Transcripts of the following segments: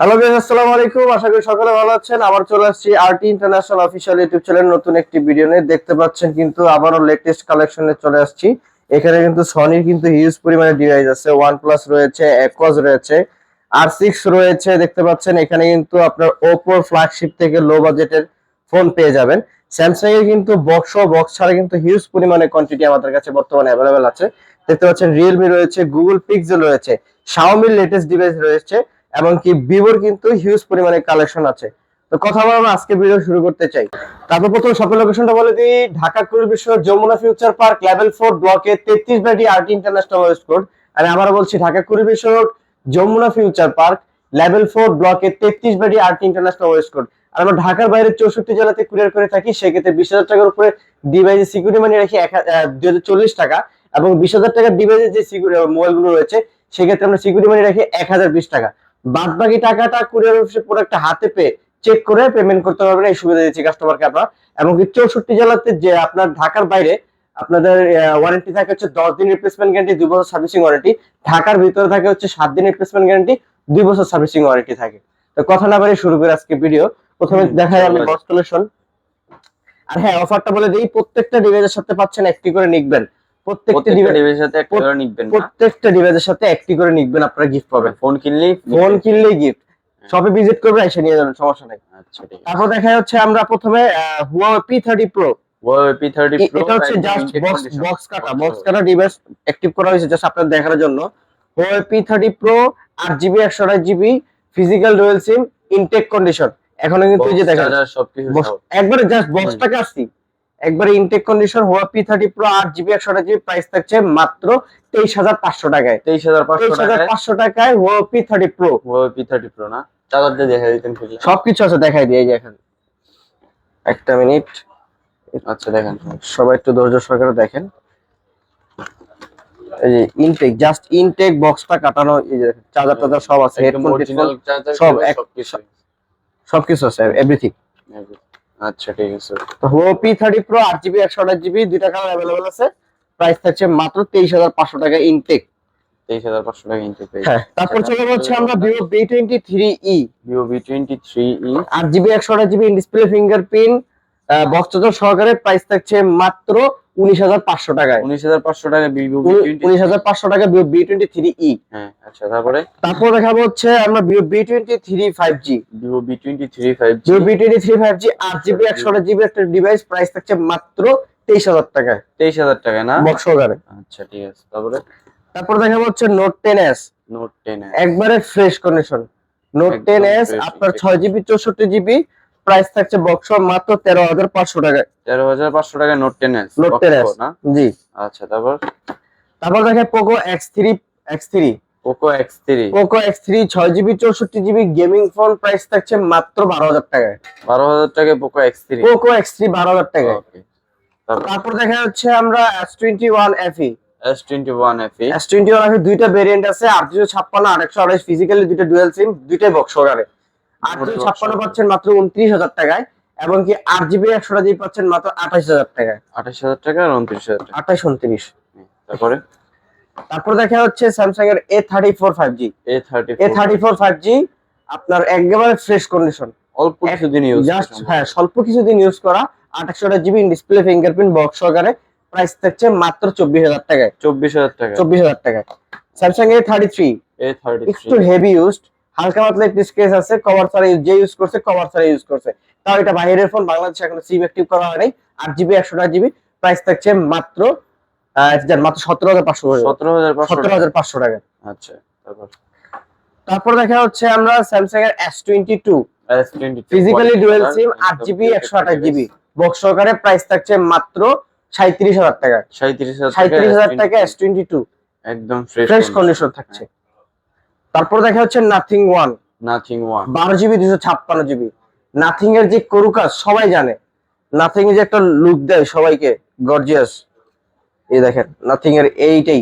Hello guys আসসালামু আলাইকুম। আশা করি সকলে ভালো আছেন। আবার চলে আসছি RT international official YouTube channel নতুন একটি ভিডিও নিয়ে। দেখতে পাচ্ছেন কিন্তু আবারও লেটেস্ট কালেকশনে চলে আসছি। এখানে কিন্তু সনির কিন্তু হিউজ পরিমাণে ডিভাইস আছে। ওয়ান প্লাস রয়েছে একোয়াজ রয়েছে আর সিক্স রয়েছে। দেখতে পাচ্ছেন, এখানে কিন্তু আপনার ওপোর ফ্ল্যাগশিপ থেকে লো বাজেটের ফোন পেয়ে যাবেন। স্যামসাং এর কিন্তু বক্স বক্স ছাড়া কিন্তু হিউজ পরিমাণে কোয়ান্টিটি আমাদের কাছে বর্তমানে অ্যাভেলেবেল আছে। দেখতে পাচ্ছেন রিয়েলমি রয়েছে গুগল পিক্সেল রয়েছে শাওমির লেটেস্ট ডিভাইস রয়েছে। এমনকি ভিভোর কিন্তু হিউজ পরিমাণে কালেকশন আছে। তো কথা বলা আমরা আজকে ভিডিও শুরু করতে চাই। তারপর প্রথম শপের লোকেশনটা বলে দিই। ঢাকা কুড়ি বিশ্ব Jamuna Future Park level four ব্লকে তেত্রিশ বাটি আরটি ইন্টারন্যাশনাল ওয়েস্ট কোড আমি আবার বলছি, ঢাকা কুড়ি বিশ্ব Jamuna Future Park level four ব্লকে তেত্রিশ বাটি আরটি ইন্টারন্যাশনাল কোড আর আমরা ঢাকার বাইরে চৌষট্টি জেলাতে কুরিয়ার করে থাকি, সেক্ষেত্রে বিশ হাজার টাকার উপরে ডিভাইসে সিকিউরিটি মানি রাখি এক দুই হাজার চল্লিশ টাকা এবং বিশ হাজার টাকার ডিভাইসের যে মোবাইলগুলো রয়েছে, সেক্ষেত্রে আমরা সিকিউরিটি মানি রাখি এক হাজার বিশ টাকা। বাদ বাকি টাকাটা কুরিয়ার অফিসে প্রোডাক্টটা হাতে পেয়ে চেক করে পেমেন্ট করতে পারবেন এই সুবিধা দিচ্ছি কাস্টমারকে আমরা এমনকি চৌষট্টি জেলাতে যে আপনার ঢাকার বাইরে আপনাদের ওয়ারেন্টি থাকে হচ্ছে দশ দিন রিপ্লেসমেন্ট গ্যারান্টি দুই বছর সার্ভিসিং ওয়ারেন্টি ঢাকার ভিতরে থাকে হচ্ছে সাত দিন রিপ্লেসমেন্ট গ্যারান্টি দুই বছর সার্ভিসিং ওয়ারেন্টি থাকে। তো কথা না বাড়িয়ে শুরু করে আজকে ভিডিও প্রথমে দেখাই আমি চলো। বক্স কালেকশন আর হ্যাঁ অফারটা বলে দিই প্রত্যেকটা ডিভাইসের সাথে পাচ্ছেন একটি করে নিকবেন প্রত্যেকটা ডিভাইসের সাথে একটা করে নিবেন প্রত্যেকটা ডিভাইসের সাথে একটি করে নিকবেন আপনারা গিফট পাবেন। ফোন কিনলেই ফোন কিনলেই গিফট শপে ভিজিট করবে এসে নিয়ে যাবেন সমস্যা নাই। আচ্ছা তারপর দেখা যাচ্ছে আমরা প্রথমে Huawei P thirty Huawei P30 Pro এটা হচ্ছে জাস্ট বক্স বক্স কাটা। বক্স কাটা ডিভাইস অ্যাক্টিভ করা হয়েছে জাস্ট আপনাদের দেখার জন্য। Physical dual SIM intact condition এখনও কিন্তু এই যে দেখা charger সবকিছু একবারে জাস্ট বক্সটাকে আসছি। একবারে intact condition Huawei P thirty Pro আট জিবি একশো আঠাশ জিবি প্রাইস থাকছে মাত্র তেইশ হাজার পাঁচশো টাকায়। তেইশ হাজার পাঁচশো টাকায়? Huawei P thirty Pro P thirty Pro না? চার্জারটা দেখা দিতেন সবকিছু আছে দেখাই দিয়ে এখন। একটা মিনিট। আচ্ছা দেখেন। সবাই একটু ধৈর্য সহকারে দেখেন। এই যে ইনটেক জাস্ট ইনটেক বক্সটা কাটানো এই যে চার্জার টার্জার সব আছে হেডফোন সব সব সবকিছু। সবকিছু আছে এভরিথিং আচ্ছা ঠিক আছে। তো হুও পি থার্টি প্রো আট জিবি একশো আঠাশ জিবি দুইটা কালার অ্যাভেলেবল আছে। প্রাইস থাকছে মাত্র তেইশ হাজার পাঁচশো টাকা ইনটেক 23500 টাকা ইনটেক হ্যাঁ তারপর চলে যাচ্ছে আমরা Vivo V twenty three E Vivo V23e আট জিবি একশো আঠাশ GB display fingerprint box charger সহকারে প্রাইস থাকছে মাত্র উনিশ হাজার পাঁচশো টাকায়। 19500 টাকা Vivo উনিশ হাজার পাঁচশো টাকা Vivo V twenty three E হ্যাঁ আচ্ছা তারপরে? তারপর দেখাবো হচ্ছে আমরা Vivo V twenty three five G Vivo V23 5G Vivo V twenty three five G আট জিবি একশো জিবি একটা ডিভাইস প্রাইস থাকছে মাত্র তেইশ হাজার টাকায়। 23000 টাকা না? বক্স আচ্ছা ঠিক আছে তারপরে? তারপর দেখাবো হচ্ছে note ten S note ten একবারে fresh condition note ten S আপনার ছয় জিবি চৌষট্টি জিবি প্রাইস থাকছে বক্স মাত্র তেরো হাজার পাঁচশো টাকায়। তেরো হাজার পাঁচশো টাকা note ten S note ten S না? জি। আচ্ছা তারপর? তারপর দেখে Poco X three X three Poco X three Poco X three ছয় জিবি চৌষট্টি জিবি গেমিং ফোন প্রাইস থাকছে মাত্র বারো হাজার টাকায়। বারো হাজার টাকা Poco X three Poco X three বারো হাজার টাকায়। তারপর? দেখা যাচ্ছে আমরা S twenty one FE S twenty one F S twenty one FE দুইটা ভেরিয়েন্ট আছে আট দুশো ছাপ্পান্ন আর একশো আড়াইশ ফিজিক্যালি দুইটা ডুয়েল সিম দুইটাই বক্স সহকারে আট ছাপ্পান্ন পাচ্ছেন মাত্র উনত্রিশ হাজার টাকায় এবং কি আট জিবি একশো জিবি পাচ্ছেন মাত্র আঠাশ হাজার টাকায়। আঠাশ হাজার টাকা আর উনত্রিশ হাজার আঠাশ উনত্রিশ। তারপরে? তারপর দেখা হচ্ছে স্যামসাং এর A thirty four five G A thirty A thirty four five G আপনার একেবারে ফ্রেশ কন্ডিশন অল্প কিছুদিন ইউজ জাস্ট হ্যাঁ স্বল্প কিছুদিন ইউজ করা আঠাশশো জিবি ডিসপ্লে ফিঙ্গারপ্রিন্ট বক্স সহকারে প্রাইস থাকছে মাত্র চব্বিশ হাজার টাকায়। চব্বিশ হাজার টাকা। চব্বিশ হাজার টাকায়। Samsung A thirty three A thirty একটু হেভি ইউজড হালকা পাতলা একটু স্কেচ আছে কভার ছাড়া যে ইউজ করছে কভার ছাড়া ইউজ করছে। তাও এটা বাইরের ফোন বাংলাদেশে এখনও সিম অ্যাক্টিভ করা হয়নি। আট জিবি একশো জিবি প্রাইস থাকছে মাত্র মাত্র সতেরো হাজার পাঁচশো সতেরো হাজার পাঁচশো সতেরো হাজার পাঁচশো টাকা। আচ্ছা তারপর? তারপর দেখা হচ্ছে আমরা স্যামসাং এর S twenty two physically dual SIM আট জিবি একশো আঠাশ জিবি বক্স সহকারে প্রাইস থাকছে মাত্র সাঁত্রিশ হাজার টাকা। সাঁত্রিশ হাজার টাকা এস টোয়েন্টি টু একদম ফ্রেশ কন্ডিশন থাকছে। তারপর দেখা হচ্ছে নাথিং ওয়ান নাথিং ওয়ান বারো জিবি দুশো ছাপ্পান্ন জিবি নাথিং এর যে করুকাজ সবাই জানে। নাথিং এর যে একটা লুক দেয় সবাইকে গর্জিয়াস এই দেখেন নাথিং এর এইটাই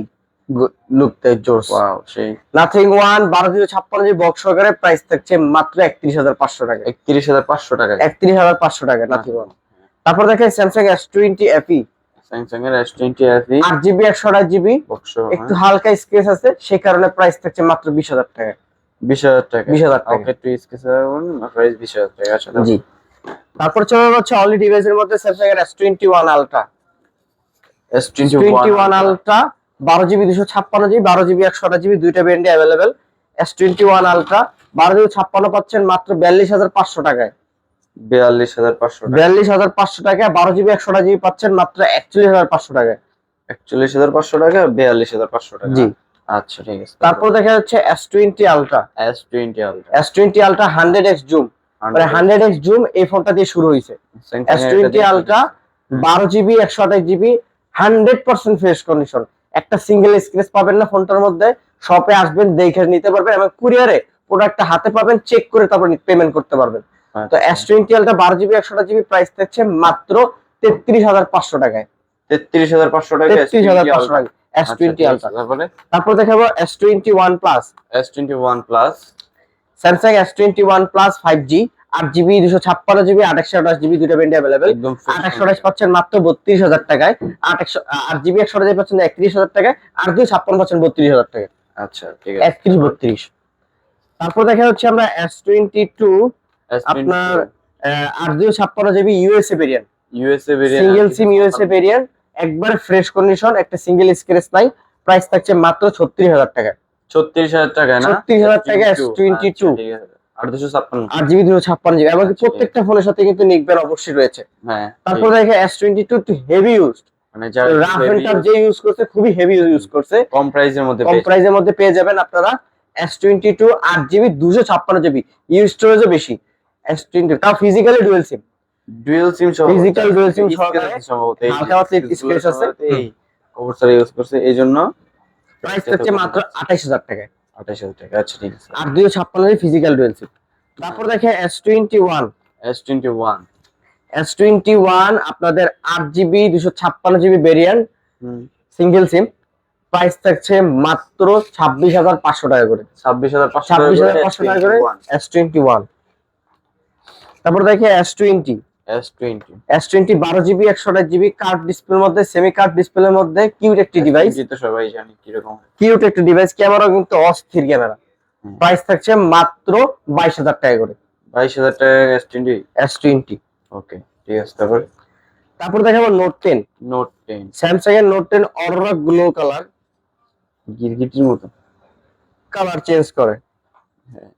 লুক দেয় জোরস। সেই। নাথিং ওয়ান বারো দুশো ছাপ্পান্ন জিবি বক্স সহকারে প্রাইস থাকছে মাত্র একত্রিশ হাজার পাঁচশো টাকা। একত্রিশ হাজার পাঁচশো টাকা। একত্রিশ হাজার পাঁচশো টাকা নাথিং ওয়ান তারপর দেখেন Samsung S twenty FE Samsung এর এস টোয়েন্টি এফি আট জিবি একশো আঠাশ জিবি বক্স একটু হালকা স্কেচ আছে সেই কারণে প্রাইস থাকছে মাত্র বিশ হাজার টাকা। বিশ হাজার টাকা। বিশ হাজার টাকা। ওকে স্কেচ প্রাইস বিশ হাজার টাকা আচ্ছা জি। তারপর চলে যাচ্ছে অনলি ডিভাইসের মধ্যে স্যামসাং এর S twenty one ultra S twenty twenty one ultra বারো জিবি দুশো ছাপ্পান্ন জিবি বারো জিবি একশো আঠাশ জিবি দুইটা ব্যান্ডে আলট্রা বারো জিবি ছাপ্পান্ন পাচ্ছেন মাত্র বিয়াল্লিশ হাজার পাঁচশো টাকায়। বিয়াল্লিশ হাজার পাঁচশো বিয়াল্লিশ হাজার পাঁচশো টাকা বারো জিবি একশো আঠাশ জিবি পাচ্ছেন মাত্র একচল্লিশ হাজার পাঁচশো টাকায় একচল্লিশ হাজার পাঁচশো টাকা বিয়াল্লিশ হাজার পাঁচশো টাকা। জি। আচ্ছা ঠিক আছে। তারপর দেখা যাচ্ছে S twenty ultra. S twenty ultra. S twenty ultra hundred X zoom. মানে হান্ড্রেড এক্স জুম এই ফোনটা দিয়ে শুরু হয়েছে। এস টোয়েন্টি আলট্রা বারো জিবি একশো আঠাশ GB hundred percent fresh condition একটা সিঙ্গেল স্ক্রেচ পাবেন না ফোনটার মধ্যে। শপে আসবেন দেখে নিতে পারবেন এবং কুরিয়ারে প্রোডাক্টটা হাতে পাবেন চেক করে তারপর পেমেন্ট করতে পারবেন। তো এস টোয়েন্টি আলট্রা বারো জিবি একশো আঠাশ জিবি প্রাইস থাকছে মাত্র তেত্রিশ হাজার পাঁচশো টাকায়। তেত্রিশ হাজার পাঁচশো টাকা তেত্রিশ হাজার পাঁচশো টাকা এস টোয়েন্টি আলট্রা তারপরে? তারপর দেখাবো S twenty one plus S twenty one plus Samsung S twenty one plus five G আট জিবি দুশো ছাপ্পান্ন জিবি আট একশো আঠাশ জিবি দুটো ব্যান্ডে অ্যাভেলেবেল আট একশো আঠাশ পাচ্ছেন মাত্র বত্রিশ হাজার টাকায়। আট একশো আট জিবি একশো আঠাশ পাচ্ছেন একত্রিশ হাজার টাকায়। আর দুই ছাপ্পান্ন পাচ্ছেন বত্রিশ হাজার টাকা আচ্ছা ঠিক আছে। একত্রিশ বত্রিশ। তারপর দেখা হচ্ছে আমরা এস টোয়েন্টি টু আপনার আট দুই ছাপ্পান্ন GB USA variant USA single SIM USA variant একবারে ফ্রেশ কন্ডিশন একটা সিঙ্গেল স্ক্রেচ নাই প্রাইস থাকছে মাত্র ছত্রিশ হাজার টাকা। ছত্রিশ হাজার টাকা না? 36,000 টাকা S22 আচ্ছা, ঠিক আছে। দুশো ছাপ্পান্ন। আট জিবি দুশো ছাপ্পান্ন জিবি এমনকি আচ্ছা, প্রত্যেকটা ফোনের সাথে কিন্তু অবশ্যই রয়েছে। হ্যাঁ তারপর। দেখে S twenty two heavy use মানে যারা রাফ এন্ড টাফ যে ইউজ করছে খুবই হেভি ইউজ করছে। কম প্রাইসের মধ্যে কম প্রাইসের মধ্যে পেয়ে যাবেন আপনারা এস টোয়েন্টি টু আট জিবি দুশো ছাপ্পান্ন জিবি ইউজ স্টোরেজও বেশি। এস টোয়েন্টি তাও physically dual SIM dual SIM SIM Scratch সহকারে সম্ভবত। এই হালকা scratch আছে। এই ওভারসার ইউজ করছে। এই জন্য প্রাইস হচ্ছে মাত্র আঠাইশ হাজার টাকায়। আঠাশ হাজার টাকা। আচ্ছা ঠিক আছে। আর দুশো ছাপ্পান্ন জিবি ফিজিক্যাল ডুয়েল সিম তারপর দেখে S twenty one S twenty one S twenty one আপনাদের আট জিবি দুশো ছাপ্পান্ন GB variant single SIM price থাকছে মাত্র ছাব্বিশ হাজার পাঁচশো টাকা করে। ছাব্বিশ হাজার পাঁচশো ছাব্বিশ হাজার পাঁচশো টাকা করে এস টোয়েন্টি ওয়ান তারপর দেখে S twenty S twenty S twenty বারো জিবি একশো আঠাশ জিবি কার্ড ডিসপ্লের মধ্যে সেমি কার্ড ডিসপ্লের মধ্যে কিউট একটি ডিভাইস তো সবাই জানি কীরকম। কিউট একটি ডিভাইস ক্যামেরা কিন্তু অস্থির ক্যামেরা। প্রাইস থাকছে মাত্র বাইশ হাজার টাকা করে। বাইশ হাজার টাকা S twenty S twenty okay ঠিক আছে তারপর? তারপর দেখাবো note ten note ten Samsung এর note ten aurora glow colour গিরগিটির মতো। কালার চেঞ্জ করে। হ্যাঁ।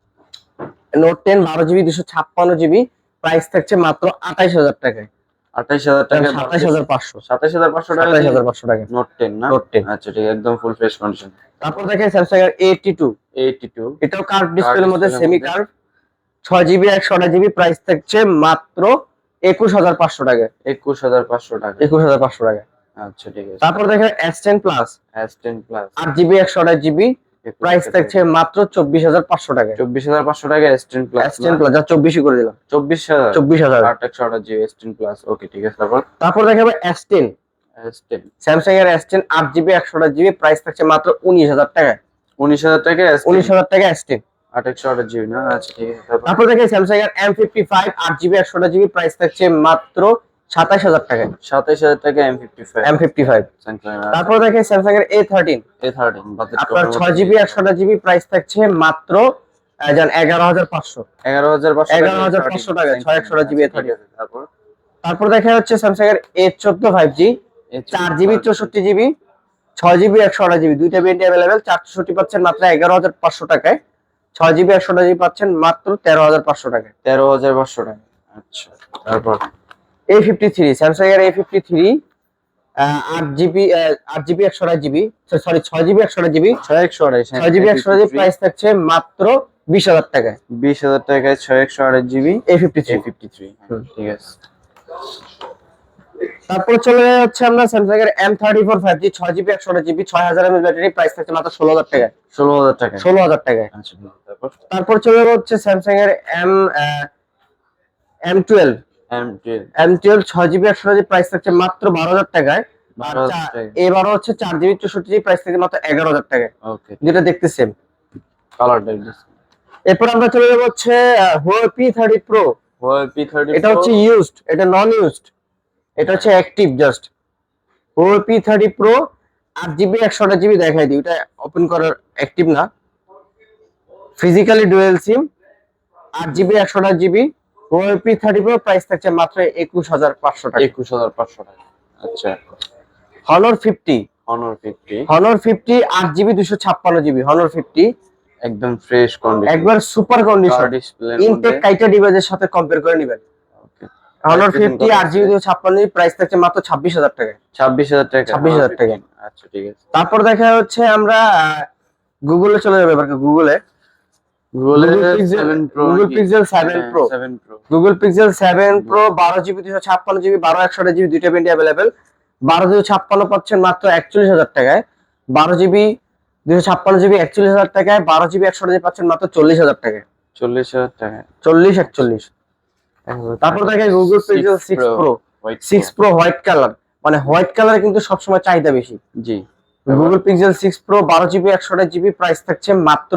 নোট টেন বারো জিবি দুশো ছাপ্পান্ন জিবি প্রাইস থাকছে মাত্র আঠাইশ হাজার টাকায়। আঠাইশ হাজার টাকা সাতাইশ হাজার পাঁচশো। সাতাইশ হাজার পাঁচশো টাকা সাতাইশ হাজার পাঁচশো টাকা। নোট টেন না? নোট টেন আচ্ছা ঠিক একদম ফুল ফ্রেশ কন্ডিশন তারপর দেখে স্যামসাং এর এইটি টু এইটি টু এটাও কার্ড ডিসপ্লের মধ্যে সেমি। ছয় জিবি একশো আঠাশ জিবি প্রাইস থাকছে মাত্র একুশ হাজার পাঁচশো টাকা একুশ হাজার পাঁচশো টাকা। একুশ হাজার পাঁচশো টাকা আচ্ছা ঠিক আছে। তারপর দেখে S ten plus S ten plus আট জিবি একশো আঠাশ জিবি প্রাইস থাকছে মাত্র চব্বিশ হাজার পাঁচশো টাকা চব্বিশ হাজার পাঁচশো টাকা S ten plus S ten plus যা চব্বিশই করে দিলাম। চব্বিশ হাজার? চব্বিশ হাজার। আট একশো আঠাশ জিবি প্লাস ওকে ঠিক আছে তারপর? তারপর দেখাবে এস টেন এস স্যামসাং এর এস টেন আট জিবি একশো আঠাশ জিবি প্রাইস থাকছে মাত্র উনিশ হাজার টাকা উনিশ হাজার টাকা উনিশ হাজার টাকা এস টেন আট একশো আঠাশ জিবি না? আচ্ছা ঠিক আছে তারপর? তারপর দেখে স্যামসাং এর এম ফিফটি ফাইভ আট জিবি একশো আঠাশ জিবি প্রাইস থাকছে মাত্র সাতাশ হাজার টাকা। সাতাইশ হাজার টাকা M fifty five M fifty five তারপর দেখে স্যামসাং এর এ থার্টিন এ থার্টিন আপনার ছয় জিবি একশো আঠাশ জিবি প্রাইস থাকছে মাত্র আহ, যান এগারো হাজার পাঁচশো। এগারো হাজার পাঁচশো 11,500 টাকা, 600 জিবি ঠিক আছে তারপর? তারপর দেখা হচ্ছে স্যামসাং এর এ চোদ্দ ফাইভ জি চার জিবি চৌষট্টি জিবি ছয় জিবি একশো আঠাশ জিবি দুইটা বেন্ড অ্যাভেলেবেল চার চৌষট্টি পাচ্ছেন মাত্র এগারো হাজার পাঁচশো টাকায়। ছয় জিবি একশো আঠাশ জিবি পাচ্ছেন মাত্র তেরো হাজার পাঁচশো টাকায়। তেরো হাজার পাঁচশো টাকা। আচ্ছা তারপর? এ ফিফটি থ্রি স্যামসাং এর এ ফিফটি থ্রি আট জিবি আট জিবি একশো আঠাশ জিবি সরি ছয় জিবি একশো আঠাশ জিবি ছয় একশো আড়াইশ ছয় জিবি একশো জিবি প্রাইস থাকছে মাত্র বিশ হাজার টাকায়। বিশ হাজার টাকায় ছয় একশো আড়াইশ GB A fifty three fifty three ঠিক আছে। তারপরে চলে যাচ্ছে আমরা স্যামসাং এর M thirty four five G ছয় জিবি একশো আঠাশ জিবি ছয় হাজার এমএল ব্যাটারি প্রাইস থাকছে মাত্র ষোলো হাজার টাকায়। ষোলো হাজার টাকা ষোলো হাজার টাকায়। আচ্ছা তারপর? চলে যাব হচ্ছে স্যামসাং এর M M twelve M twelve ছয় জিবি একশো জিবি প্রাইস থাকছে মাত্র বারো হাজার টাকায়। টাকা এবারও হচ্ছে চার জিবি চৌষট্টি জিবি প্রাইস থেকে মাত্র এগারো হাজার টাকায়। যেটা দেখতে সেম কালারটা এরপর আমরা চলে যাব হচ্ছে Huawei P thirty Pro P thirty এটা হচ্ছে ইউজড এটা নন ইউজড এটা হচ্ছে active just Huawei P thirty Pro আট জিবি একশো আঠাশ জিবি দেখাই দিই। ওটা ওপেন করার অ্যাক্টিভ না। ফিজিক্যালি ডুয়েল সিম আট জিবি একশো আট জিবি ওএপি থার্টি প্রো প্রাইস থাকছে মাত্র একুশ হাজার পাঁচশো টাকা। একুশ হাজার পাঁচশো টাকা। আচ্ছা। Honor fifty Honor fifty Honor fifty আট জিবি দুশো ছাপ্পান্ন জিবি হনর ফিফটি একদম ফ্রেশ কন্ডিশন একবার সুপার কন্ডিশন ডিসপ্লে ইনটেক কাইটা ডিভাইসের সাথে কম্পেয়ার করে নেবেন। হনর ফিফটি আট জিবি দুশো ছাপ্পান্ন জিবি প্রাইস থাকছে মাত্র ছাব্বিশ হাজার টাকা। ছাব্বিশ হাজার টাকা। 26,000 টাকা। আচ্ছা ঠিক আছে। তারপর দেখা হচ্ছে আমরা গুগলে চলে যাব এবার গুগলে গুগলের Google Pixel- seven Pro Google Pixel 7 Pro। Seven Pro Google Pixel seven Pro বারো জিবি দুশো ছাপ্পান্ন জিবি বারো একশো জিবি দুইটা অ্যাভেলেবেল বারো দুশো ছাপ্পান্ন পাচ্ছেন মাত্র একচল্লিশ হাজার টাকায়। বারো জিবি দুশো ছাপ্পান্ন জিবি একচল্লিশ হাজার টাকায়। বারো জিবি একশো জিবি পাচ্ছেন মাত্র চল্লিশ হাজার টাকায়। চল্লিশ হাজার টাকা চল্লিশ একচল্লিশ। তারপর দেখে Google Pixel six Pro six Pro white colour মানে হোয়াইট কালার কিন্তু সবসময় চাহিদা বেশি। জি। গুগল পিক্সেল সিক্স প্রো বারো জিবি একশো জিবি প্রাইস থাকছে মাত্র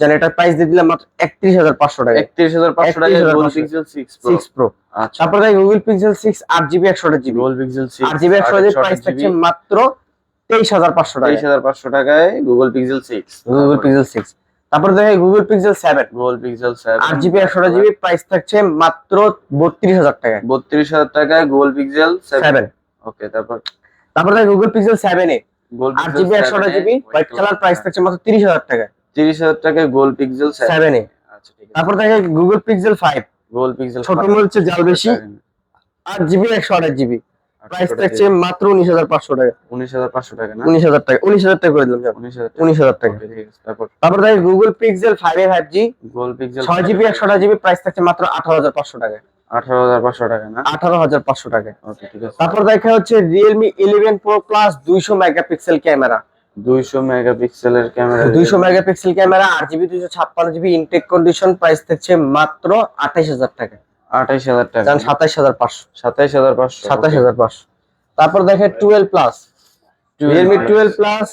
জানেন এটা প্রাইস দিয়ে দিলাম মাত্র একত্রিশ হাজার পাঁচশো টাকা একত্রিশ হাজার পাঁচশো টাকা Google Pixel six Pro six Pro আচ্ছা। তারপর দেখে গুগল পিক্সেল সিক্স আট জিবি একশো জিবি গুগল পিক্সেল সিক্স আট জিবি একশো প্রাইস থাকছে মাত্র তেইশ হাজার পাঁচশো টাকা তেইশ হাজার পাঁচশো টাকায় Google Pixel six Google Pixel six তারপর দেখে Google Pixel seven Google Pixel seven আট জিবি একশো জিবি প্রাইস থাকছে মাত্র বত্রিশ হাজার টাকা বত্রিশ হাজার টাকায় গুগল পিক্সেল সেভেন ওকে তারপর তারপর দেখে Google Pixel seven A Google আট জিবি একশো জিবি হোয়াইট কালার প্রাইস থাকছে মাত্র তিরিশ হাজার টাকা তিরিশ হাজার টাকায় গুগল পিক্সেল সেভেন এ। আচ্ছা তারপর দেখে Google Pixel five Google Pixel ছোট হচ্ছে জাল বেশি। আট জিবি একশো আট জিবি প্রাইস থাকছে মাত্র উনিশ হাজার পাঁচশো টাকা। উনিশ হাজার পাঁচশো টাকা না? উনিশ হাজার টাকা। উনিশ হাজার টাকা করে দিলাম উনিশ হাজার টাকা। তারপর। তারপর Google Pixel five A five G Google Pixel ছয় জিবি একশো জিবি প্রাইস থাকছে মাত্র আঠারো হাজার পাঁচশো টাকা। আঠারো হাজার পাঁচশো টাকা না? আঠারো হাজার পাঁচশো টাকা। ওকে ঠিক আছে। তারপর দেখা হচ্ছে রিয়েলমি ইলেভেন প্রো প্লাস দুইশো মেগাপিক্সেল ক্যামেরা দুইশো মেগাপিক্সেলের ক্যামেরা দুইশো মেগাপিক্সেল ক্যামেরা আট জিবি ইনটেক কন্ডিশন প্রাইস থাকছে মাত্র আঠাইশ হাজার টাকা। আঠাইশ হাজার টাকা। জান সাতাইশ হাজার পাঁচশো। সাতাইশ হাজার পাঁচশো সাতাইশ হাজার পাঁচশো। তারপর দেখে twelve plus Realme twelve plus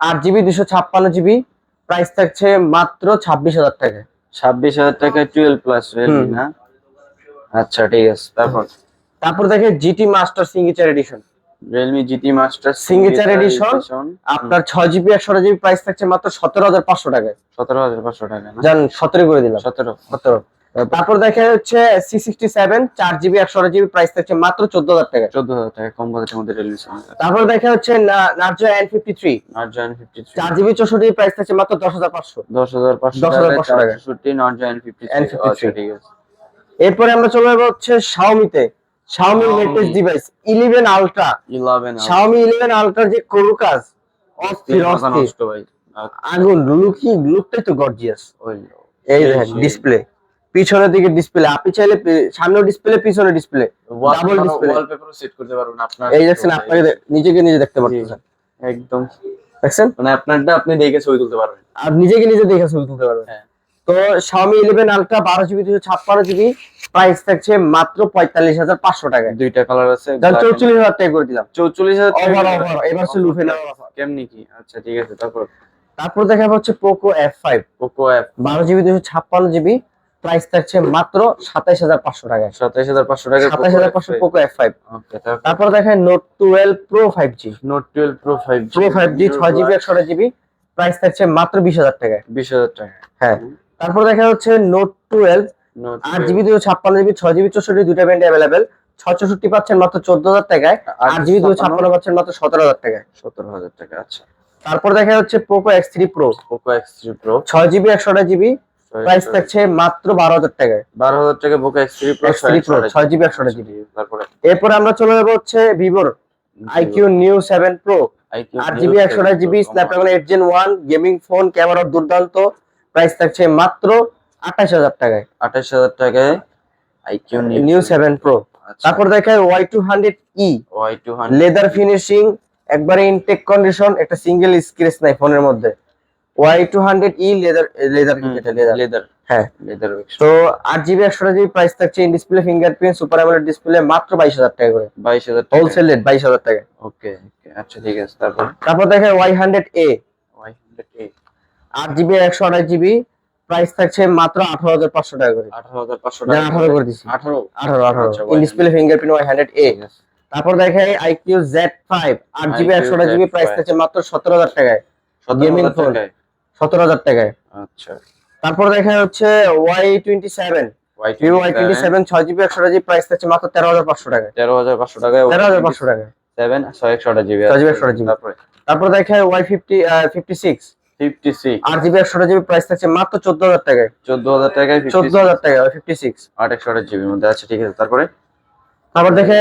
আট জিবি দুশো ছাপ্পান্ন জিবি প্রাইস থাকছে মাত্র ছাব্বিশ হাজার টাকা। ছাব্বিশ হাজার টাকায় টুয়েলভ প্লাস রিয়েলমি হুম। না? আচ্ছা ঠিক আছে তারপর? তারপর দেখে GT master signature edition Realme GT master Signature edition, আপনার ছয় জিবি একশো জিবি প্রাইস থাকছে মাত্র সতেরো হাজার পাঁচশো টাকায়। সতেরো হাজার পাঁচশো টাকা না? জান সতেরো করে দিলাম। সতেরো। সতেরো। তারপর দেখা যাচ্ছে সি সিক্সটি সেভেন চার জিবি একশো জিবি প্রাইস থাকছে মাত্র চোদ্দ হাজার টাকা চোদ্দ হাজার টাকা কম বাজেটের মধ্যে রিয়েলমি তারপর দেখা হচ্ছে নার্জো এন ফিফটি থ্রি নট জয়েন ফিফটি থ্রি চার জিবি চৌষট্টি প্রাইস থাকছে মাত্র দশ হাজার পাঁচশো। দশ হাজার পাঁচশো 10,500 টাকা। ছষট্টি নট জয়েন ফিফটি N53 আচ্ছা ঠিক আছে। এরপরে আমরা চলে যাব হচ্ছে শাওমিতে Xiaomi Xiaomi। Latest device eleven ultra eleven Xiaomi eleven আলট্রার যে করু কাজ অস্থির অস্থির। নষ্ট ভাই। আগুন লুকি লুকটাই তো গর্জিয়াস এই দেখেন ডিসপ্লে পিছনের দিকে ডিসপ্লে আপনি চাইলে সামনেও ডিসপ্লে পিছনে ডিসপ্লে Double display। ওয়ালপেপারও সেট করতে পারবেন আপনার। এই দেখছেন আপনাকে নিজেকে নিজে দেখতে পাচ্ছেন একদম। দেখছেন? মানে আপনারটা আপনি দেখে ছবি তুলতে পারবেন। আর নিজেকে নিজে দেখে ছবি তুলতে পারবেন। হ্যাঁ। তো Xiaomi 11 আলট্রা বারো জিবি দুশো ছাপ্পান্ন জিবি প্রাইস থাকছে মাত্র পঁয়তাল্লিশ হাজার পাঁচশো টাকা। দুইটা কালার আছে চৌচল্লিশ হাজার টাকা করে দিলাম। চৌচল্লিশ হাজার ওভার ওভার এবার হচ্ছে লুফে কেমনি কি? আচ্ছা ঠিক আছে তারপর। তারপর দেখা হচ্ছে পোকো এফ ফাইভ পোকো অ্যাপ বারো জিবি দুশো ছাপ্পান্ন জিবি প্রাইস থাকছে মাত্র সাতাইশ হাজার পাঁচশো টাকা সাতাইশ হাজার পাঁচশো টাকা সাতাইশ হাজার পাঁচশো পোকো এফ ফাইভ ওকে তারপর? Twelve pro five G note twelve pro five pro five G ছয় জিবি একশো জিবি প্রাইস থাকছে মাত্র বিশ হাজার টাকায়। বিশ হাজার টাকা হ্যাঁ। তারপর দেখা হচ্ছে নোট টুয়েলভ আট জিবি দুশো ছাপ্পান্ন জিবি ছয় জিবি চৌষট্টি দুইটা ব্যান্ড অ্যাভেলেবেল ছয় চৌষট্টি পাচ্ছেন মাত্র চোদ্দ হাজার টাকায় আট জিবি দুশো ছাপ্পান্ন। পাচ্ছেন মাত্র সতেরো হাজার টাকায়। সতেরো হাজার টাকা আচ্ছা। তারপর দেখা হচ্ছে Poco X three pro Poco X three pro ছয় জিবি একশো জিবি প্রাইস থাকছে মাত্র বারো হাজার টাকায় বারো হাজার টাকা Poco X three pro X3 Pro, ছয় জিবি একশো জিবি তারপরে? এরপরে আমরা চলে যাব হচ্ছে ভিভোর আইকিউ নিউ সেভেন প্রো আট জিবি একশো GB Snapdragon eight gen one gaming phone camera দুর্দান্ত। প্রাইস থাকছে মাত্র আঠাশ হাজার টাকায়। আঠাশ হাজার টাকায় আইকিউ নিউ সেভেন প্রো। তারপর দেখায় Y two hundred E Y two leather finishing একবারে ইনটেক কন্ডিশন একটা সিঙ্গেল স্ক্রেচ নাই ফোনের মধ্যে। Y two hundred E leather leather leather leather হ্যাঁ। লেদার তো আট জিবি একশো জিবি প্রাইস থাকছে in display fingerprint super AMOLED display মাত্র বাইশ হাজার টাকা করে। বাইশ হাজার হোলসেল রেট বাইশ হাজার টাকা। ওকে আচ্ছা ঠিক আছে তারপর? তারপর দেখে Y hundred A Y hundred eight আট জিবি একশো আঠাশ জিবি। প্রাইস থাকছে মাত্র আঠারো হাজার পাঁচশো টাকা করে। আঠারো হাজার পাঁচশো টাকা আঠারো করে। দিছি আঠারো? আঠারো আঠারো। আচ্ছা, display fingerprint Y hundred A. তারপর দেখে আইকিউ জেড ফাইভ আট জিবি একশো জিবি প্রাইস থাকছে মাত্র সতেরো হাজার টাকায়। হাজার টাকায়? সতেরো হাজার টাকায়। আচ্ছা। তারপর দেখা হচ্ছে Y twenty seven Vivo Y twenty seven ছয় জিবি একশো জিবি প্রাইস থাকছে মাত্র তেরো হাজার পাঁচশো টাকা তেরো হাজার পাঁচশো টাকায় তেরো হাজার পাঁচশো টাকা সেভেন ছয় একশো আঠাশ জিবি আঠাশ GB তারপরে? তারপর দেখা Y fifty fifty six fifty six আট জিবি একশো জিবি প্রাইস থাকছে মাত্র চোদ্দ হাজার টাকায়। চোদ্দ হাজার টাকায় চোদ্দ হাজার টাকা ওই ফিফটি সিক্স আট একশো আঠাশ জিবির মধ্যে। আচ্ছা ঠিক আছে তারপরে? তারপর দেখে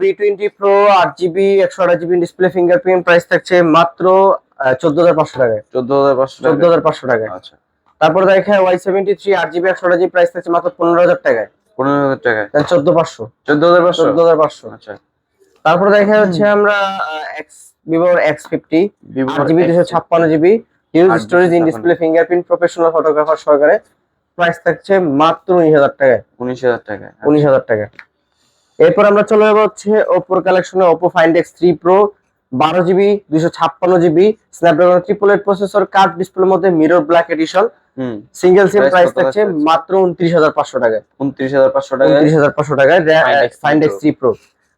বি টোয়েন্টি প্রো আট জিবি একশো আঠাশ জিবি ডিসপ্লে ফিঙ্গারপ্রিন্ট প্রাইস থাকছে মাত্র চোদ্দ হাজার পাঁচশো টাকায়। চোদ্দ হাজার পাঁচশো চোদ্দ টাকা হাজার পাঁচশো টাকায়। আচ্ছা। তারপর দেখে ওয়াই সেভেন্টি থ্রি আট জিবি একশো আঠাশ জিবি প্রাইস থাকছে মাত্র পনেরো হাজার টাকায়। পনেরো হাজার টাকায়। চোদ্দ পাঁচশো। চোদ্দ হাজার পাঁচশো? চোদ্দ হাজার পাঁচশো। আচ্ছা। তারপর দেখা হচ্ছে আমরা X Vivo X fifty GB দুশো ছাপ্পান্ন GB huge storage in display fingerprint professional photographer সহকারে প্রাইস থাকছে মাত্র উনিশ হাজার টাকায়। উনিশ হাজার টাকায় উনিশ হাজার টাকা এরপর আমরা চলে যাব হচ্ছে ওপোর কালেকশনে Oppo find X three pro বারো জিবি দুশো ছাপ্পান্ন GB Snapdragon triple eight processor card ডিসপ্লের মধ্যে mirror black edition hmm. Single SIM price থাকছে মাত্র উনত্রিশ হাজার পাঁচশো টাকায়। উনত্রিশ হাজার পাঁচশো টাকায়? উনত্রিশ হাজার পাঁচশো টাকায় Find X3 find X three pro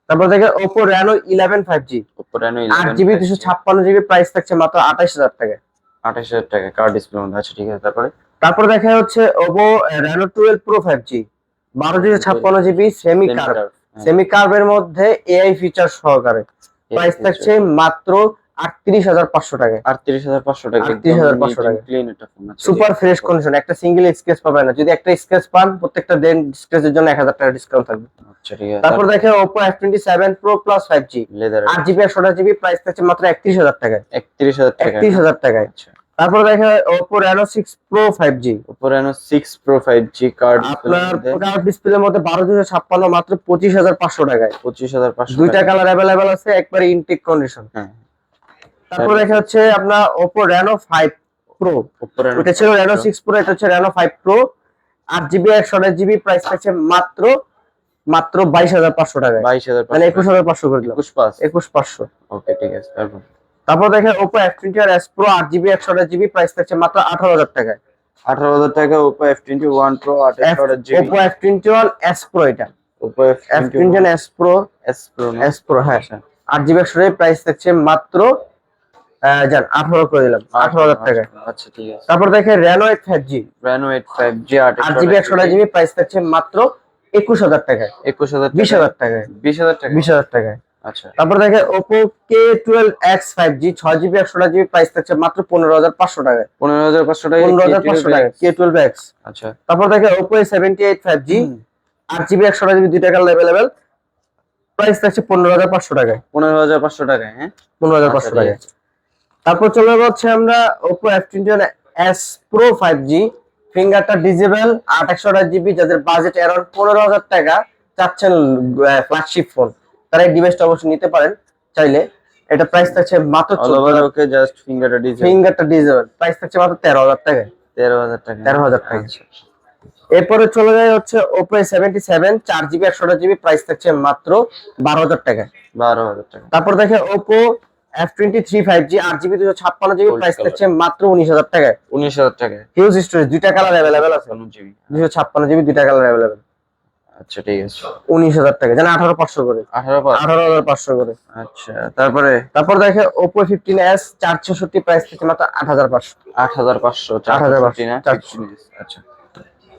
তারপর দেখে Oppo Reno eleven five G Oppo Reno আট জিবি দুশো ছাপ্পান্ন জিবি প্রাইস থাকছে মাত্র আঠাশ হাজার টাকায়। আঠাশ হাজার টাকা কার্ড ডিসপ্লে আচ্ছা ঠিক আছে তারপরে? তারপর দেখা হচ্ছে Oppo Reno twelve pro five G বারো জিবি ছাপ্পান্ন জিবি সেমি কার্ভ। সেমি কার্ভের মধ্যে এআই ফিচার সহকারে। প্রাইস থাকছে মাত্র আটত্রিশ হাজার পাঁচশো টাকায় আটত্রিশ হাজার পাঁচশো টাকা 38,500 টাকা। ক্লিন একটা ফোন সুপার ফ্রেশ কন্ডিশন একটা সিঙ্গেল স্কেচ পাবেন না। যদি একটা স্কেচ পান প্রত্যেকটা দেন স্কেচের জন্য এক হাজার টাকা ডিসকাউন্ট থাকবে। আচ্ছা ঠিক আছে। তারপর দেখে Oppo F twenty seven pro plus five G leather আট জিবি একশো জিবি প্রাইস থাকছে মাত্র একত্রিশ হাজার টাকায়। একত্রিশ হাজার টাকা একত্রিশ হাজার টাকায়। আচ্ছা। তারপর দেখে Oppo Reno six pro five G Oppo Reno six pro five G card আপনার কার্ভ ডিসপ্লের মধ্যে বারো দুশো ছাপ্পান্ন মাত্র পঁচিশ হাজার পাঁচশো টাকায়। পঁচিশ হাজার পাঁচশো দুইটা কালার অ্যাভেলেবেল আছে একবারে ইনটেক কন্ডিশন হ্যাঁ। তারপর দেখা হচ্ছে আপনার Oppo Reno five pro Oppo Reno ওটা ছিল রেনো সিক্স প্রো এটা হচ্ছে রেনো ফাইভ প্রো আট জিবি একশো আঠাশ জিবি প্রাইস থাকছে মাত্র মাত্র বাইশ হাজার পাঁচশো টাকা বাইশ হাজার মানে একুশ হাজার পাঁচশো করে একুশ পাঁচ। একুশ পাঁচশো। ওকে ঠিক আছে তারপর? তারপর দেখে ওপো এফ টোয়েন্টি আর এস প্রো আট জিবি একশো আঠাশ জিবি প্রাইস থাকছে মাত্র আঠারো হাজার টাকায়। আঠারো হাজার টাকা Oppo F twenty one pro আঠাশ GB Oppo F twenty one S pro এটা। Oppo F twenty one S pro S pro S pro হ্যাঁ। আচ্ছা আট জিবি একশো প্রাইস থাকছে মাত্র যান আঠারো করে দিলাম আঠারো হাজার টাকায়। আচ্ছা ঠিক আছে। তারপর দেখে Reno eight five G Reno eight five G আট জিবি একশো আঠাশ জিবি প্রাইস থাকছে মাত্র একুশ হাজার টাকায়। একুশ হাজার বিশ হাজার টাকায়। বিশ হাজার টাকা বিশ হাজার টাকায়। আচ্ছা। তারপর দেখে Oppo K twelve X five G ছয় জিবি একশো জিবি প্রাইস থাকছে মাত্র পনেরো হাজার পাঁচশো টাকায়। পনেরো হাজার পাঁচশো টাকা পনেরো হাজার পাঁচশো টাকা কে টুয়েলভ এক্স আচ্ছা। তারপর দেখে Oppo seventy eight five G আট জিবি একশো জিবি দুই টাকার অ্যাভেলেবেল প্রাইস থাকছে পনেরো হাজার পাঁচশো টাকায়। পনেরো হাজার পাঁচশো টাকা হ্যাঁ? পনেরো হাজার আচ্ছা, পাঁচশো ঠিক টাকায়। তারপর চলে যাচ্ছে আমরা Oppo F twenty S pro five G ফিঙ্গারটা disable আট একশো জিবি যাদের বাজেট অ্যারাউন্ড পনেরো হাজার টাকা চাচ্ছেন ফ্ল্যাগশিপ ফোন তারা এই ডিভাইসটা অবশ্যই নিতে পারেন চাইলে। এটা প্রাইস থাকছে মাত্র ওকে জাস্ট ফিঙ্গারটা ডিজেল ফিঙ্গারটা ডিজেবল প্রাইস থাকছে মাত্র তেরো হাজার টাকায় তেরো হাজার টাকা। 13,000 টাকা। আচ্ছা। এরপরে চলে যায় হচ্ছে ওপো সেভেন্টি সেভেন চার জিবি একশো জিবি প্রাইস থাকছে মাত্র বারো হাজার টাকায় বারো হাজার টাকা। তারপর দেখে Oppo F twenty three five G আট জিবি দুশো ছাপ্পান্ন জিবি প্রাইস। থাকছে মাত্র উনিশ হাজার টাকায়। উনিশ হাজার টাকা হিউজ স্টোরেজ দুইটা কালার অ্যাভেলেবেল আছে। জিবি দুশো ছাপ্পান্ন জিবি দুইটা কালার অ্যাভেলেবেল আচ্ছা ঠিক আছে। উনিশ হাজার টাকা যেন আঠারো পাঁচশো করে। আঠারো হাজার পাঁচশো করে। আচ্ছা তারপরে? তারপর দেখে ওপো ফিফটিন এস চার ছষট্টি প্রাইস থেকে মাত্র আট হাজার পাঁচশো। আট হাজার পাঁচশো চার হাজার পাঁচশো আচ্ছা।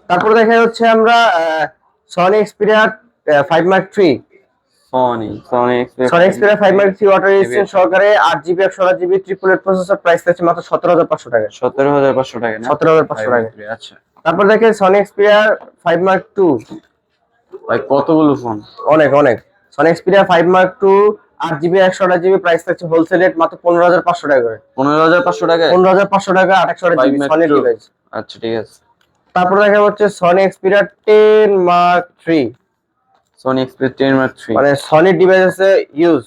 তারপর দেখা হচ্ছে আমরা Sony Xperia five mark three Sony Sony Sony Xperia mark three water resistant সহকারে আট জিবি একশো জিবি ট্রিপল প্রসেসর প্রাইস থাকছে মাত্র সতেরো হাজার পাঁচশো টাকা। সতেরো হাজার পাঁচশো টাকা না? সতেরো হাজার পাঁচশো টাকা। আচ্ছা। তারপর দেখে Sony Xperia five mark two ভাই কতগুলো ফোন অনেক অনেক। Sony Xperia five mark two আট জিবি একশো জিবি প্রাইস থাকছে হোলসেল রেট মাত্র পনেরো হাজার পাঁচশো টাকা করে। পনেরো হাজার পাঁচশো টাকা? পনেরো হাজার পাঁচশো টাকা আট একশো Five জিবি ডিভাইস আচ্ছা ঠিক আছে। তারপর দেখা হচ্ছে Sony Xperia ten mark three Sony Xperia 10 mark 3 মানে সনি ডিভাইস আছে ইউজ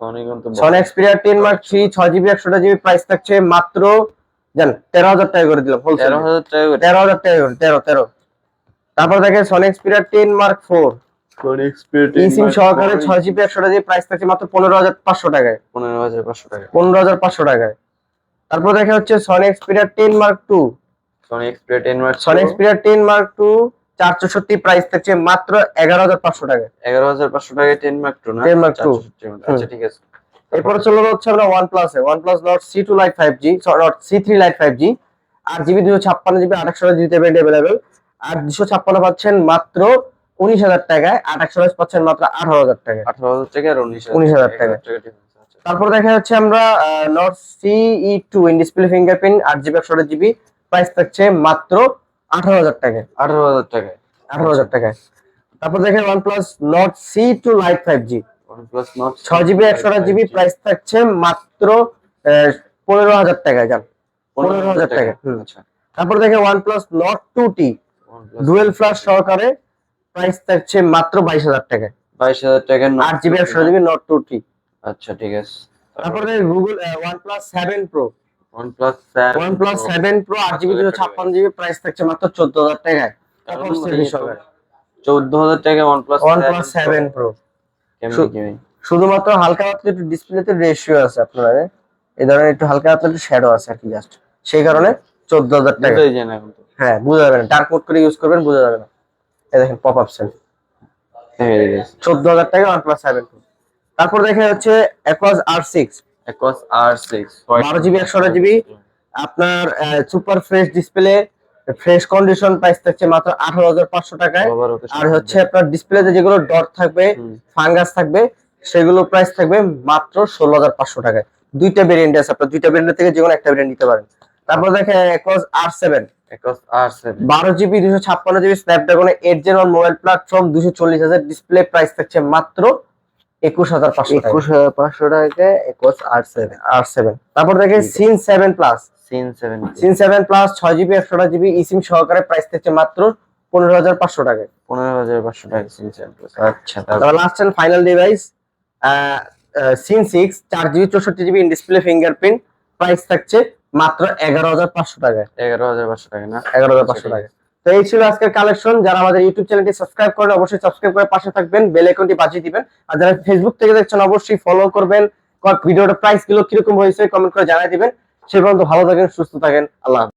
সনি কিন্তু Sony Xperia 10 mark 3 6 GB 100 GB price থাকছে মাত্র জান 13000 টাকা করে দিলাম হোলসেল 13000 টাকা করে। 13000 টাকা করে 13 13 তারপর দেখেন Sony Xperia 10 mark 4 Sony Xperia 10 SIM সহকারে 6 জিবি 100 জিবি প্রাইস থাকছে মাত্র 15500 টাকায়। 15500 টাকা 15500 টাকায়। তারপর দেখা হচ্ছে Sony Xperia 10 mark 2 Sony Xperia 10 mark Sony Xperia 10 mark 2 চারশোষট্টি প্রাইস থাকছে মাত্র এগারো হাজার পাঁচশো টাকা। এগারো হাজার পাঁচশো টাকা টেন মার্ক টু না? টেন মার্ক টু আচ্ছা ঠিক আছে। এরপরে চলে হচ্ছে আমরা OnePlus OnePlus C two lite five G C three lite five G GB দুশো ছাপ্পান্ন জিবি অ্যাভেলেবেল আর দুশো ছাপ্পান্ন পাচ্ছেন মাত্র উনিশ হাজার টাকায়। আর একশো বাইশ পাচ্ছেন মাত্র আঠারো হাজার টাকা আঠারো হাজার টাকা আর উনিশ হাজার টাকা তারপর দেখা যাচ্ছে আমরা Nord C two in display fingerprint আট জিবি একশো জিবি। প্রাইস থাকছে মাত্র আঠারো হাজার টাকায় আঠারো হাজার টাকায় আঠারো হাজার টাকায়। তারপর দেখেন OnePlus Nord C two lite five G ছয় জিবি একশো জিবি প্রাইস থাকছে মাত্র পনেরো হাজার টাকায় যান পনেরো হাজার টাকা। আচ্ছা। তারপর দেখে OnePlus Nord two T dual flash সহকারে প্রাইস থাকছে মাত্র বাইশ হাজার টাকায়। বাইশ হাজার টাকা আট জিবি একশো জিবি নট টু টি আচ্ছা ঠিক আছে। তারপরে Google OnePlus seven pro OnePlus OnePlus seven pro আট জিবি ছাপ্পান্ন জিবি প্রাইস থাকছে মাত্র চোদ্দ হাজার টাকায় এখন হাজার টাকা OnePlus কেমনি শু- কেমনি? শুধুমাত্র হালকা পাতলা একটু ডিসপ্লেতে রেশিও আছে আপনার এই ধরনের একটু হালকা পাতলা একটু শ্যাডো আছে আর কি জাস্ট সেই কারণে চোদ্দ হাজার টাকা হ্যাঁ বোঝা যাবে না। ডার্ক মোড করে ইউজ করবেন বোঝা যাবে না। এই দেখেন পপ আপ সেল হয়ে চোদ্দ হাজার টাকা ওয়ান প্লাস সেভেন তারপর দেখা যাচ্ছে অ্যাকোয়াস আর সিক্স বারো জিবি একশো জিবি। আপনার super fresh display fresh condition price থাকছে মাত্র আঠারো হাজার পাঁচশো টাকায়। আর হচ্ছে আপনার ডিসপ্লেতে যেগুলো ডট থাকবে ফাঙ্গাস থাকবে সেগুলো প্রাইস থাকবে মাত্র ষোলো হাজার পাঁচশো টাকায়। দুইটা ভেরিয়েন্ট আছে আপনার দুইটা ভেরিয়েন্ট থেকে যে কোনো একটা ভেরিয়েন্ট নিতে পারেন। তারপর দেখেন একজ আর সেভেন Aquos R7 বারো জিবি দুশো ছাপ্পান্ন জিবি স্ন্যাপড্রাগনের এইট জেন মোবাইল প্ল্যাটফর্ম দুশো চল্লিশ হাজার ডিসপ্লে প্রাইস থাকছে মাত্র একুশ হাজার পাঁচশো একুশ হাজার পাঁচশো টাকা Aquos R7 আর সেভেন তারপর দেখে sense seven plus sense seven sense seven plus ছয় জিবি একশো জিবি ইসিম সহকারে প্রাইস থাকছে মাত্র পনেরো হাজার পাঁচশো টাকায়। পনেরো হাজার পাঁচশো টাকা সিন সেভেন প্লাস আচ্ছা তারপর last and final device sense six চার জিবি চৌষট্টি GB in display fingerprint price থাকছে মাত্র এগারো হাজার পাঁচশো টাকায়। এগারো হাজার পাঁচশো টাকা না? এগারো হাজার পাঁচশো টাকা তো এই ছিল আজকের কালেকশন যারা আমাদের ইউটিউব চ্যানেলটি সাবস্ক্রাইব করেন, অবশ্যই সাবস্ক্রাইব করে পাশে থাকবেন বেল আইকনটি বাজিয়ে দিবেন। আর যারা ফেসবুক থেকে দেখছেন, অবশ্যই ফলো করবেন। ভিডিওটা প্রাইসগুলো কীরকম হয়েছে কমেন্ট করে জানাই দিবেন। সে পর্যন্ত ভালো থাকেন, সুস্থ থাকেন। আল্লাহ।